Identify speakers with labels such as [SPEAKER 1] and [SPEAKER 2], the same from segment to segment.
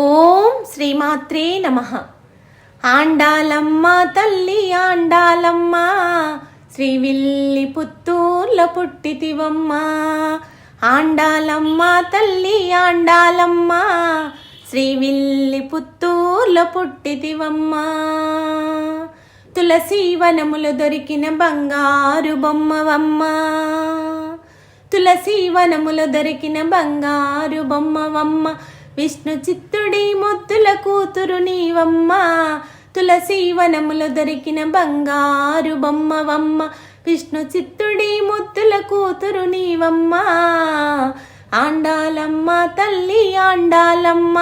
[SPEAKER 1] ఓం శ్రీమాత్రే నమ. ఆండాలమ్మ తల్లి ఆండాలమ్మ శ్రీవిల్లి పుత్తూర్ల పుట్టితివమ్మ. ఆండాలమ్మ తల్లి ఆండాలమ్మ శ్రీవిల్లి పుత్తూర్ల పుట్టితివమ్మ. తులసి వనములు దొరికిన బంగారు బొమ్మవమ్మ. తులసి వనములు దొరికిన బంగారు బొమ్మవమ్మ. విష్ణు చిత్తుడి ముద్దుల కూతురు నీవమ్మ తులసి వనములు దొరికిన బంగారు బొమ్మవమ్మ. విష్ణు చిత్తుడి ముద్దుల కూతురు నీవమ్మ ఆండాలమ్మ తల్లి ఆండాలమ్మ.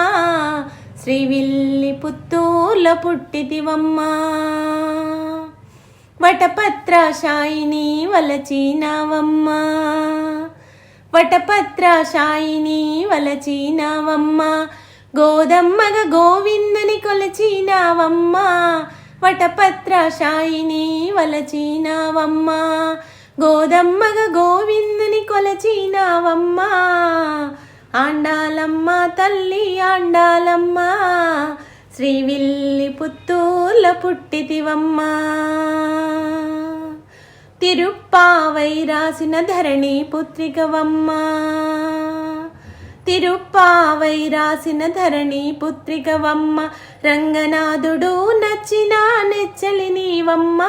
[SPEAKER 1] శ్రీవిల్లి పుత్తూర్ల పుట్టితివమ్మ వటపత్రాశాయిని వలచీనావమ్మ. వటపత్రాశాయిని వలచీనావమ్మ. గోదమ్మగ గోవిందుని కొలచీనావమ్మ. వటపత్రాశాయిని వలచీనావమ్మ. గోదమ్మగ గోవిందుని కొలచీనావమ్మ. ఆండాలమ్మ తల్లి ఆండాలమ్మ. శ్రీవిల్లి పుత్తూల పుట్టితివమ్మ. తిరుప్పావై రాసిన ధరణి పుత్రికవమ్మ. తిరుప్పావై రాసిన ధరణి పుత్రికవమ్మ. రంగనాథుడు నచ్చిన నెచ్చలి నీవమ్మ.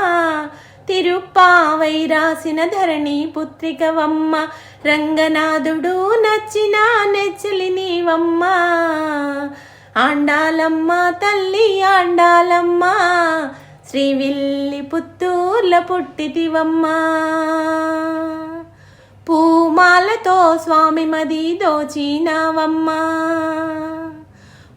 [SPEAKER 1] తిరుప్పావై రాసిన ధరణి పుత్రికవమ్మ. రంగనాథుడు నచ్చిన నెచ్చలి నీవమ్మ. ఆండాలమ్మ తల్లి ఆండాలమ్మ శ్రీవిల్లి పుత్తూర్ల పుట్టితివమ్మ. పూమాలతో స్వామి మది దోచినావమ్మ.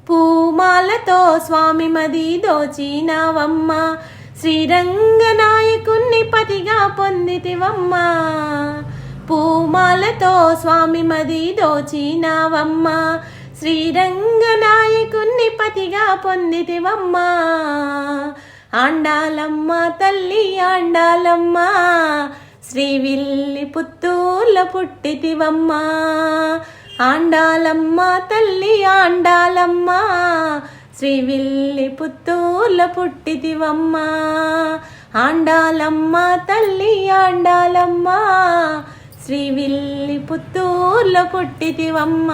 [SPEAKER 1] పూమాలతో స్వామి మది దోచినావమ్మ. శ్రీరంగనాయకుణ్ణి పతిగా పొందితివమ్మ. పూమాలతో స్వామి మది దోచినావమ్మ. శ్రీరంగనాయకుణ్ణి పతిగా పొందితివమ్మా. ఆండాలమ్మ తల్లి ఆండాలమ్మ. శ్రీవిల్లి పుత్తూర్ల పుట్టితివమ్మ. ఆండాలమ్మ తల్లి ఆండాలమ్మ. శ్రీవిల్లి పుత్తూర్ల పుట్టితివమ్మ. ఆండాలమ్మ తల్లి ఆండాలమ్మ. శ్రీవిల్లి పుత్తూర్ల పుట్టితివమ్మ.